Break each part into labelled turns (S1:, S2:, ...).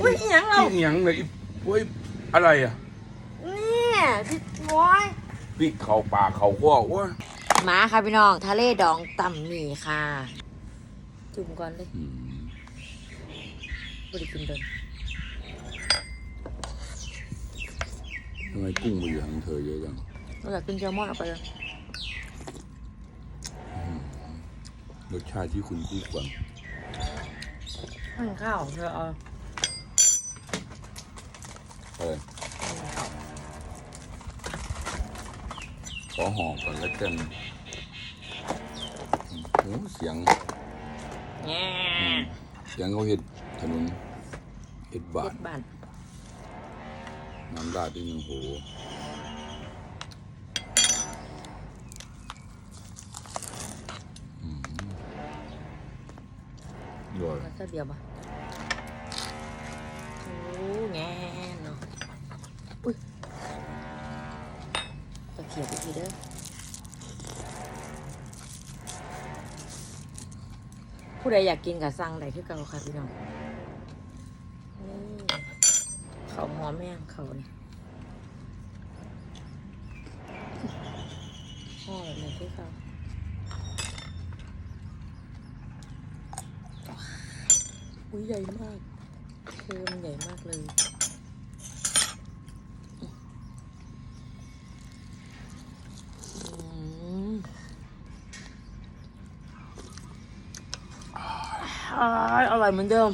S1: อุ้ยอหยังเรา
S2: อีหยังเลยอีโอ้ยอะไรอะ
S1: เนี่ยพี่บอย
S2: พริกเข่าปากเข่าข้อโอ้ย
S1: มาค่ะพี่น้องทะเลดองต่ำหมี่ค่ะ จุ่มก่อนเลย
S2: อืม
S1: บริกินเดิน
S2: ทำไมกุ้งมาอยู่ทางเธอเยอะจัง
S1: เราอยากกินแซลมอนเอาไปเลย
S2: รสชาติที่คุณพูดก่อน
S1: ให้ข้าวเธอเอา
S2: อะไรขอหอมก่อนแล้วกันโอ้เสียง
S1: แง่
S2: เสียงเขาเห็ดถนนเห็ดบา
S1: เจ็
S2: ท
S1: ดบาท
S2: น้ำราดที่หนึ่งโหอืมอร่อย
S1: แล้วก็เดียวปะ อุ้ยตะเขียบอีกทีเด้อผู้ใดอยากกินกับสั่งใดคือเก่าค่ะพี่น้องนี่เขาหอมแม่งเขาเนี่ยห่อแบบนี้คือเขาอุ้ยใหญ่มากเธอมันใหญ่มากเลย อืม อร่อยอร่อยเหมือนเดิม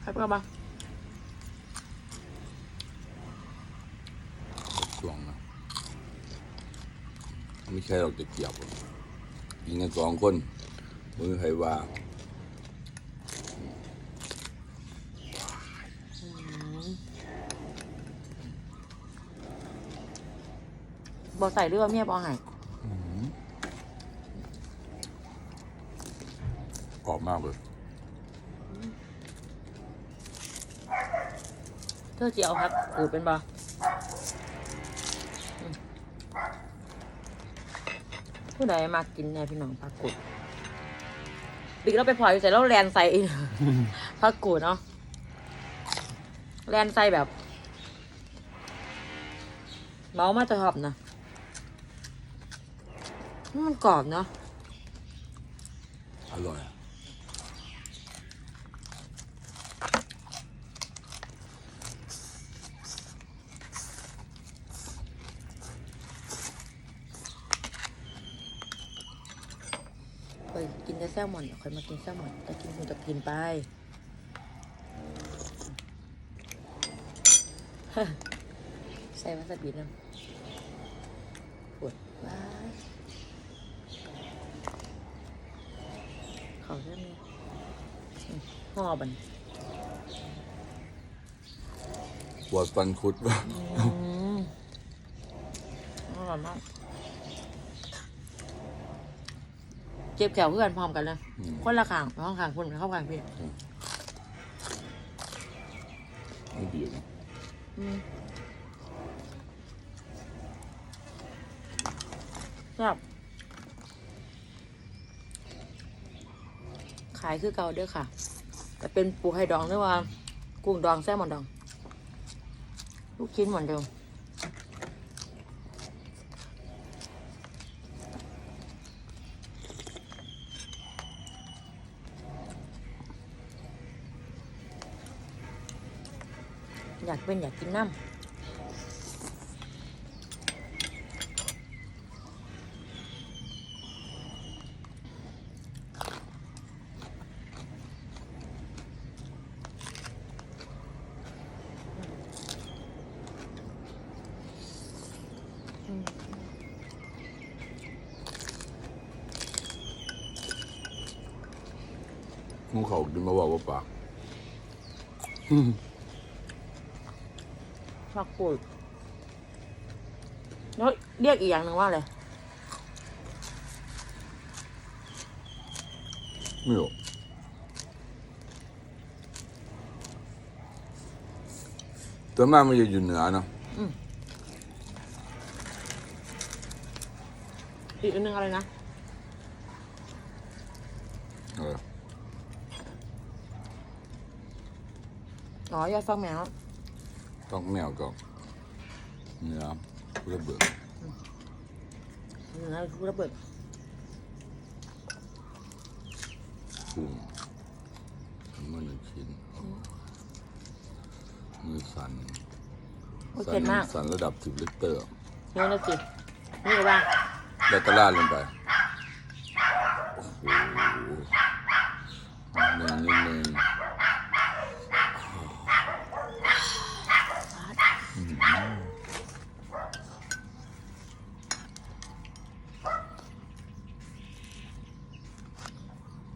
S1: ใครเปล่าบ้าง
S2: ช่วงนะไม่ใช่เราจะเกี่ยวกันกินกันสองคนมือใครว่า
S1: บอใส่หรือว่าเมียบอใหาย
S2: รอบมากเลย
S1: เธอจะเอาครับกูดเป็นบอมผู้ใดมากินเนี่ยพี่น้องผักกูดบิ๊กเราไปพลอยใส่แล้วแลนใส่อีกผักกูดเนาะแลนใส่แบบ เมามาจะชอบนะมันกรอบเนาะ
S2: อร่อย อะ
S1: เคยกินแต่แซลมอนเคยมากินแซลมอนแต่กินหูจะกินไปใส่วาซาบิน้ำปวดว้ายเขาเรื่องนี้อืมห่อบัน
S2: ปวดฟันคุดว่ะ
S1: อืมอร่อยมาก เจ็บแขวเพื่อนพร้อมกันเลย
S2: อืม
S1: คนละข้างห้องข้างคนเข้าข้างพี่
S2: ไม่ดีนะ
S1: อืมครับขายคือเก่าเด้อค่ะ แต่เป็นปูไข่ดองหรือว่า กุ้งดองแซลมอนดอง ลูกชิ้นเหมือนเดิม อยากเป็นอยากกินน้ำ
S2: งูเขากินมาบอกว่าปาก
S1: ผักกูดแล้วเรียกอีกอย่างหนึ่งว่าอะไร
S2: ไม่รู้ตัวมามันจะอยู่เหนือเนาะ
S1: อีกอันหนึ่งอะไรนะ
S2: อ๋อ
S1: ยาซักแมว
S2: ต้องแมวก็เนื้อระเบิด
S1: เนื้อคือระเบิด
S2: กุ้งมันหนึ่งชิ้นมือสั่น
S1: โอ้ย
S2: สั่
S1: เผ็ดมาก
S2: สั่นระดับสิบลิตร
S1: เนื้อเลยสินี่เลยบ้าง
S2: แล้วก็ราดลงไปโอ้โหเนยนิดนึง
S1: อ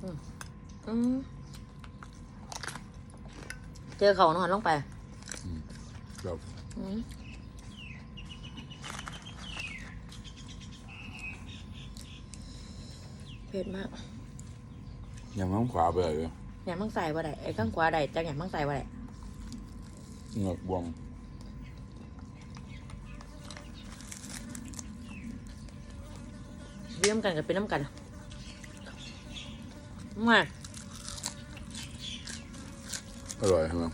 S1: ืม เจอเขานอนลงไป
S2: ครับ
S1: อืมเผ็ดมาก
S2: ยังน้องขวาไปเลย
S1: อย่ามั่งใส่บ่ได้ไอ้ข้างขวาได้จังอย่ามั่งใส่บ่ได้
S2: เหงือกบวม
S1: เลี้ยมกันกับเป็นน้ำกันมา
S2: อร่อยใช่ไหม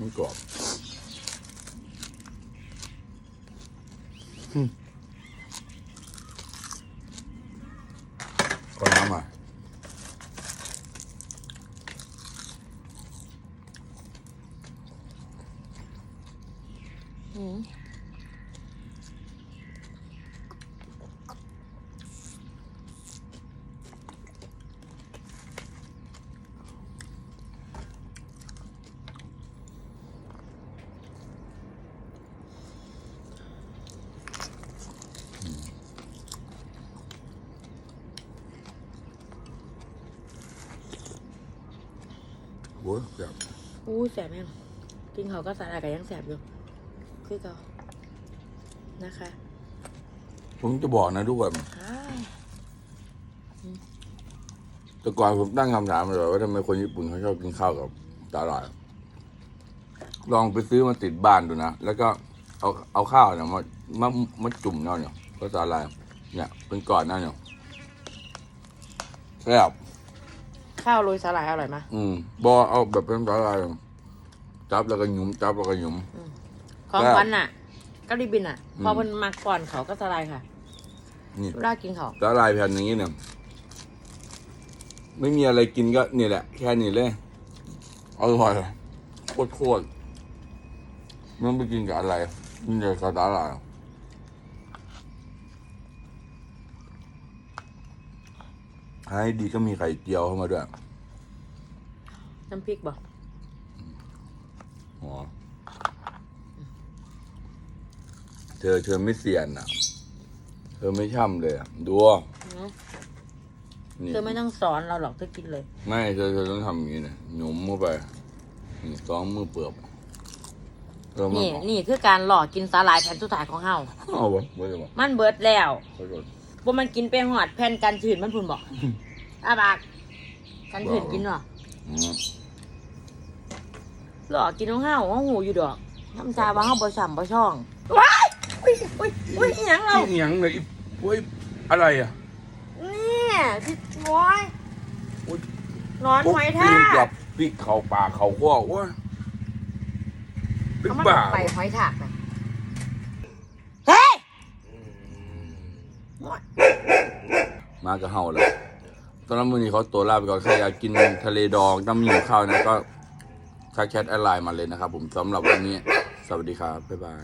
S1: มั
S2: นกรอบก็น้ำอะ
S1: อืม
S2: อ้ยแบบ
S1: อู้แสบแม่งกินเขาวก็สาหร่ายกับยังแสบอยู่คือเก่านะคะ
S2: ผมจะบอกนะทุกคน
S1: อ้าย
S2: แต่ก่อนผมตั้งคำถามเลยว่าทำไมคนญี่ปุ่นเขาชอบกินข้าวกับสาหร่ายลองไปซื้อมาติดบ้านดูนะ แล้วก็เอาเอาข้าวเนี่ยมามามาจุ่มเนาะเนี่ยก็สาหร่ายเนี่ยเป็นก่อนนั่นเนี่ยแซ่บ
S1: ข้าวโรยสาหร่ายอร่อยมาก
S2: อืมบอเอาแบบเป็นสาหร่ายจับแล้วก็หยุมจับแล้วก็หยุม
S1: ของ
S2: ครับ
S1: ขวัญน่ะก็รีบบินอะ
S2: อืม
S1: พอมันมาก่อนเขาก็สาหร่ายค่ะ
S2: นี่
S1: เวลากินเขาว
S2: สาหร่ายแผ่นอย่างนี้เนี่ยไม่มีอะไรกินก็นี่แหละ แค่นี้เลยอร่อยโคตรโคตรๆมันไปกินกับอะไรกินกับสาหร่าย ให้ดีก็มีไข่เจียวเข้ามาด้วย
S1: น้ำพริกบอก
S2: อ๋อเธอเธอไม่เสียนอะ เธอไม่ช่ำเลยอะดูนี่
S1: เธอไม่ต้องสอนเราหรอกเธอกินเลย
S2: ไม่เธอเธอต้องทำอย่างนี้นะหยุมเข้าไปนี่สองมือเปลือกเออมัน
S1: นี่นี่คือการหลอกกินสาหร่ายแผ่นสุดท้ายของเฮา
S2: เอาวะไม่ได้บอก
S1: มันเบิดแล้ว
S2: ขอโทษ
S1: ว่ามันกินไปหอดแผ่นกันถืนมันพุ่นบอกอาบากกันถืนกินหรอ
S2: อืม
S1: หลอกกินของเฮาห้องหูอยู่ดอกน้ำชาว่าเฮาบ่ฉ่ำบ่ช่องว้ายอุ้ยอุ้ยอุ้ยอีหยังเรา
S2: นี่หยังเลยโอ้ยอะไรอะ
S1: เนี่ยพี่บอย
S2: โอ๊ย
S1: นอนหอยทา
S2: ปีน
S1: ก
S2: กับปีกเข่าปากเข่าข้อว่าเป็น
S1: เอามัน
S2: บ้า
S1: ออกไปหอยทากนะ
S2: มากับเฮาเลยตอนนั้นมือนี้เขาตัวลาไปก่อนใครอยากกินทะเลดองน้ำหิวข้าวนะก็ทักแชทแอดไลน์มาเลยนะครับผมสำหรับวันนี้ สวัสดีครับ บ๊ายบาย